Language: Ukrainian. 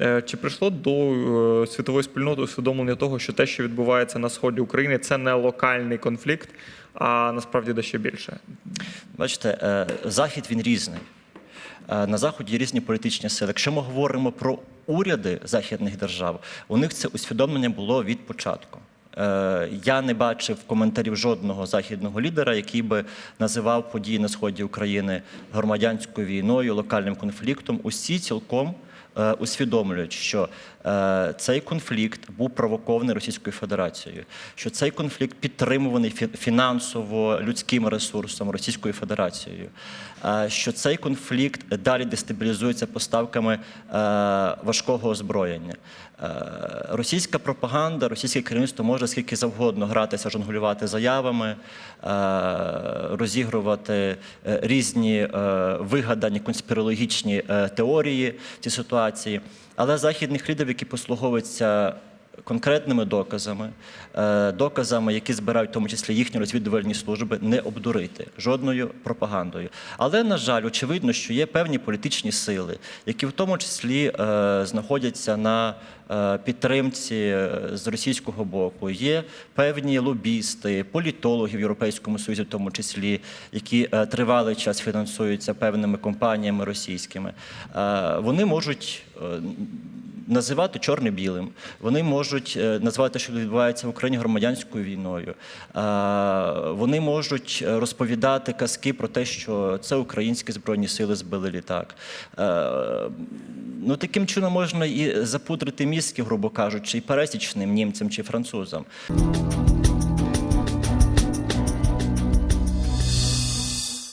Е, Чи прийшло до е, світової спільноти усвідомлення того, що те, що відбувається на сході України, це не локальний конфлікт, а насправді дещо більше? Бачите, е, захід він різний. На заході є різні політичні сили. Якщо ми говоримо про уряди західних держав, у них це усвідомлення було від початку. Я не бачив коментарів жодного західного лідера, який би називав події на сході України громадянською війною, локальним конфліктом. Усі цілком усвідомлюють, що е, цей конфлікт був провокований Російською Федерацією, що цей конфлікт підтримуваний фінансово людським ресурсом Російською Федерацією, е, що цей конфлікт далі дестабілізується поставками е, важкого озброєння. Е, Російська пропаганда, російське керівництво може скільки завгодно гратися, жонглювати заявами, е, розігрувати е, різні е, вигадані конспірологічні е, теорії ці ситуації. Але західних лідерів, які послуговуються конкретними доказами, е, доказами, які збирають в тому числі їхні розвідувальні служби, не обдурити жодною пропагандою. Але на жаль, очевидно, що є певні політичні сили, які в тому числі е, знаходяться на е, підтримці з російського боку. Є певні лобісти, політологи в Європейському Союзі, в тому числі, які тривалий час фінансуються певними компаніями російськими. Вони можуть називати чорне білим. Вони можуть називати, назвати те, що відбувається в Україні громадянською війною. Е, Вони можуть е, розповідати казки про те, що це українські збройні сили збили літак. Е, Ну, таким чином можна і запудрити мізки, грубо кажучи, і пересічним німцям чи французам.